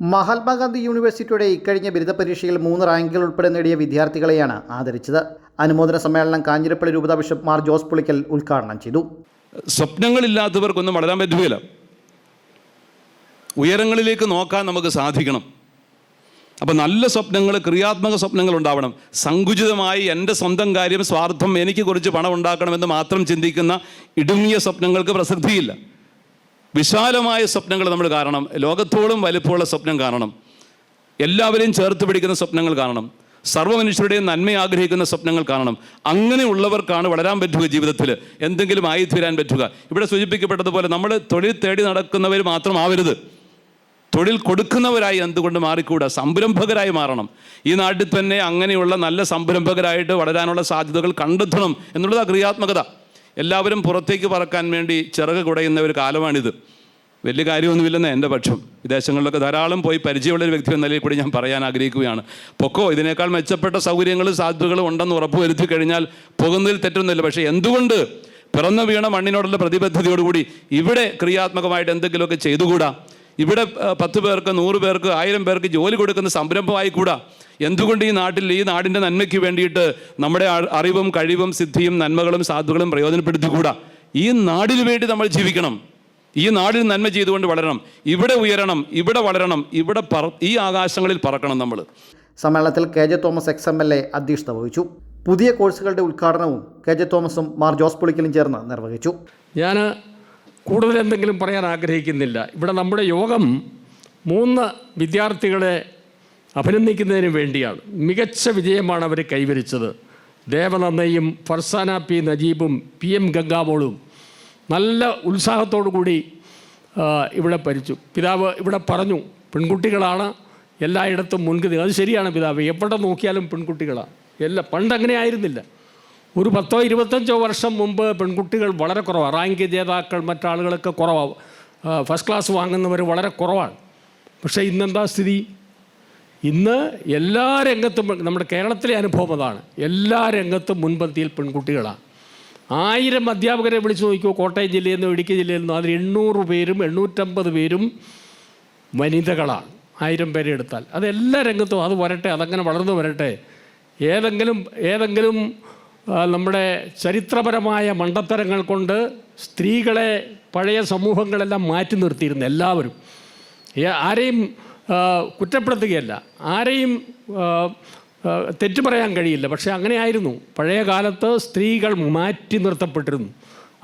മഹാത്മാഗാന്ധി യൂണിവേഴ്സിറ്റിയുടെ ഇക്കഴിഞ്ഞ ബിരുദ പരീക്ഷയിൽ മൂന്ന് റാങ്കുകൾ ഉൾപ്പെടെ നേടിയ വിദ്യാർത്ഥികളെയാണ് ആദരിച്ചത്. അനുമോദന സമ്മേളനം കാഞ്ഞിരപ്പള്ളി രൂപതാ ബിഷപ്പ് മാർ ജോസ് പുളിക്കൽ ഉദ്ഘാടനം ചെയ്തു. സ്വപ്നങ്ങളില്ലാത്തവർക്കൊന്നും വളരാൻ പറ്റുകയില്ല ഉയരങ്ങളിലേക്ക് നോക്കാൻ നമുക്ക് സാധിക്കണം. അപ്പോൾ നല്ല സ്വപ്നങ്ങൾ ക്രിയാത്മക സ്വപ്നങ്ങൾ ഉണ്ടാവണം. സങ്കുചിതമായി എന്റെ സ്വന്തം കാര്യം സ്വാർത്ഥം എനിക്ക് കുറച്ച് പണം ഉണ്ടാക്കണമെന്ന് മാത്രം ചിന്തിക്കുന്ന ഇടുങ്ങിയ സ്വപ്നങ്ങൾക്ക് പ്രസക്തിയില്ല വിശാലമായ സ്വപ്നങ്ങൾ നമ്മൾ കാണണം. ലോകത്തോളം വലിപ്പമുള്ള സ്വപ്നം കാണണം. എല്ലാവരെയും ചേർത്ത് പിടിക്കുന്ന സ്വപ്നങ്ങൾ കാണണം. സർവ മനുഷ്യരുടെയും നന്മ ആഗ്രഹിക്കുന്ന സ്വപ്നങ്ങൾ കാണണം. അങ്ങനെയുള്ളവർക്കാണ് വളരാൻ പറ്റുക ജീവിതത്തിൽ എന്തെങ്കിലും ആയിത്തീരാൻ പറ്റുക. ഇവിടെ സൂചിപ്പിക്കപ്പെട്ടതുപോലെ നമ്മൾ തൊഴിൽ തേടി നടക്കുന്നവർ മാത്രമാവരുത് തൊഴിൽ കൊടുക്കുന്നവരായി എന്തുകൊണ്ട് മാറിക്കൂടാ? സംരംഭകരായി മാറണം. ഈ നാട്ടിൽ തന്നെ അങ്ങനെയുള്ള നല്ല സംരംഭകരായിട്ട് വളരാനുള്ള സാധ്യതകൾ കണ്ടെത്തണം എന്നുള്ളത് ക്രിയാത്മകത. എല്ലാവരും പുറത്തേക്ക് പറക്കാൻ വേണ്ടി ചിറക് കുടയുന്ന ഒരു കാലമാണിത്. വലിയ കാര്യമൊന്നുമില്ലെന്ന് എന്റെ പക്ഷം. വിദേശങ്ങളിലൊക്കെ ധാരാളം പോയി പരിചയമുള്ള ഒരു വ്യക്തി എന്ന നിലയിൽ കൂടി ഞാൻ പറയാൻ ആഗ്രഹിക്കുകയാണ്. പൊക്കോ ഇതിനേക്കാൾ മെച്ചപ്പെട്ട സൗകര്യങ്ങളും സാധ്യതകളും ഉണ്ടെന്ന് ഉറപ്പുവരുത്തി കഴിഞ്ഞാൽ പോകുന്നതിൽ തെറ്റൊന്നുമില്ല. പക്ഷേ എന്തുകൊണ്ട് പിറന്നു വീണ മണ്ണിനോടുള്ള പ്രതിബദ്ധതയോടുകൂടി ഇവിടെ ക്രിയാത്മകമായിട്ട് എന്തെങ്കിലുമൊക്കെ ചെയ്തുകൂടാ? ഇവിടെ പത്ത് പേർക്ക് നൂറ് പേർക്ക് ആയിരം പേർക്ക് ജോലി കൊടുക്കുന്ന സംരംഭമായി കൂടാ. എന്തുകൊണ്ട് ഈ നാട്ടിൽ ഈ നാടിന്റെ നന്മയ്ക്ക് വേണ്ടിയിട്ട് നമ്മുടെ അറിവും കഴിവും സിദ്ധിയും നന്മകളും സാധുക്കളും പ്രയോജനപ്പെടുത്തിക്കൂടാ ഈ നാടിന് വേണ്ടി നമ്മൾ ജീവിക്കണം. ഈ നാടിന് നന്മ ചെയ്തുകൊണ്ട് വളരണം. ഇവിടെ ഉയരണം ഇവിടെ വളരണം ഇവിടെ പറ ഈ ആകാശങ്ങളിൽ പറക്കണം നമ്മൾ സമ്മേളനത്തിൽ K J Thomas ex M L A അധ്യക്ഷത വഹിച്ചു. പുതിയ കോഴ്സുകളുടെ ഉദ്ഘാടനവും കെ ജെ തോമസും മാർ ജോസ് പുളിക്കലും ചേർന്ന് നിർവഹിച്ചു. ഞാൻ കൂടുതൽ എന്തെങ്കിലും പറയാൻ ആഗ്രഹിക്കുന്നില്ല. ഇവിടെ നമ്മുടെ യോഗം മൂന്ന് വിദ്യാർത്ഥികളെ അഭിനന്ദിക്കുന്നതിന് വേണ്ടിയാണ്. മികച്ച വിജയമാണ് അവർ കൈവരിച്ചത്. ദേവനന്ദയും ഫർസാന പി നജീബും പി എം ഗംഗാമോളും നല്ല ഉത്സാഹത്തോടു കൂടി ഇവിടെ ഭരിച്ചു. പിതാവ് ഇവിടെ പറഞ്ഞു പെൺകുട്ടികളാണ് എല്ലായിടത്തും മുൻകൃതി അത് ശരിയാണ് പിതാവ്. എവിടെ നോക്കിയാലും പെൺകുട്ടികളാണ് എല്ലാം പണ്ട് അങ്ങനെ ആയിരുന്നില്ല ഒരു പത്തോ ഇരുപത്തഞ്ചോ വർഷം മുമ്പ് പെൺകുട്ടികൾ വളരെ കുറവാണ്. റാങ്ക് ജേതാക്കൾ മറ്റാളുകളൊക്കെ കുറവാണ് ഫസ്റ്റ് ക്ലാസ് വാങ്ങുന്നവർ വളരെ കുറവാണ്. പക്ഷേ ഇന്നെന്താ സ്ഥിതി? ഇന്ന് എല്ലാ രംഗത്തും നമ്മുടെ കേരളത്തിലെ അനുഭവം അതാണ്. എല്ലാ രംഗത്തും മുൻപന്തിയിൽ പെൺകുട്ടികളാണ് ആയിരം അധ്യാപകരെ വിളിച്ചു നോക്കിയോ കോട്ടയം ജില്ലയിൽ നിന്നോ ഇടുക്കി ജില്ലയിൽ നിന്നോ അതിൽ എണ്ണൂറ് പേരും എണ്ണൂറ്റമ്പത് പേരും വനിതകളാണ്. ആയിരം പേരെ എടുത്താൽ. അത് എല്ലാ രംഗത്തും അത് വരട്ടെ അതങ്ങനെ വളർന്നു വരട്ടെ. ഏതെങ്കിലും ഏതെങ്കിലും നമ്മുടെ ചരിത്രപരമായ മണ്ടത്തരങ്ങൾ കൊണ്ട് സ്ത്രീകളെ പഴയ സമൂഹങ്ങളെല്ലാം മാറ്റി നിർത്തിയിരുന്നു എല്ലാവരും. ആരെയും കുറ്റപ്പെടുത്തുകയല്ല. ആരെയും തെറ്റു പറയാൻ കഴിയില്ല. പക്ഷേ അങ്ങനെ ആയിരുന്നു പഴയ കാലത്ത് സ്ത്രീകൾ മാറ്റി നിർത്തപ്പെട്ടിരുന്നു.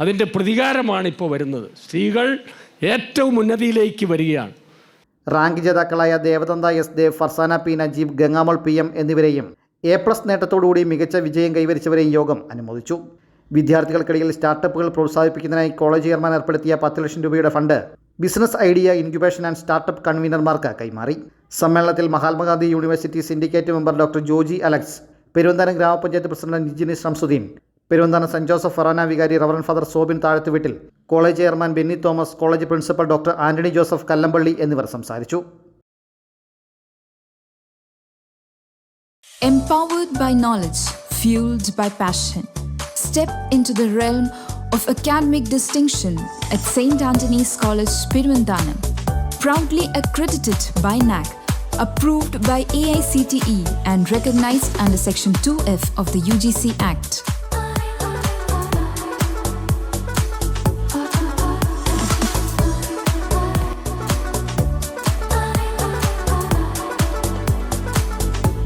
അതിന്റെ പ്രതികാരമാണ് ഇപ്പോൾ വരുന്നത്. സ്ത്രീകൾ ഏറ്റവും ഉന്നതിയിലേക്ക് വരികയാണ്. റാങ്ക് ജേതാക്കളായ Devadantha S Dev Farsana P Najeeb Gangamol P M എന്നിവരെയും എ പ്ലസ് നേട്ടത്തോടുകൂടി മികച്ച വിജയം കൈവരിച്ചവരെയും യോഗം അനുമോദിച്ചു. വിദ്യാർത്ഥികൾക്കിടയിൽ സ്റ്റാർട്ടപ്പുകൾ പ്രോത്സാഹിപ്പിക്കുന്നതിനായി കോളേജ് ചെയർമാൻ ഏർപ്പെടുത്തിയ പത്ത് ലക്ഷം രൂപയുടെ fund business idea incubation and startup കൺവീനർമാർക്ക് കൈമാറി. സമ്മേളനത്തിൽ Mahatma Gandhi university syndicate member doctor Joji Alex Peruvanthanam ഗ്രാമപഞ്ചായത്ത് president Nijini Shamsudheen Peruvanthanam saint Joseph forane വികാരി reverend father Sobin Thazhathuveettil college chairman Benny Thomas college principal doctor Antony Joseph Kallampally എന്നിവർ സംസാരിച്ചു. Empowered by knowledge, fueled by passion. Step into the realm of academic distinction at St. Anthony's College, Pirvandanam. Proudly accredited by NAC, approved by AICTE and recognized under Section 2F of the UGC Act.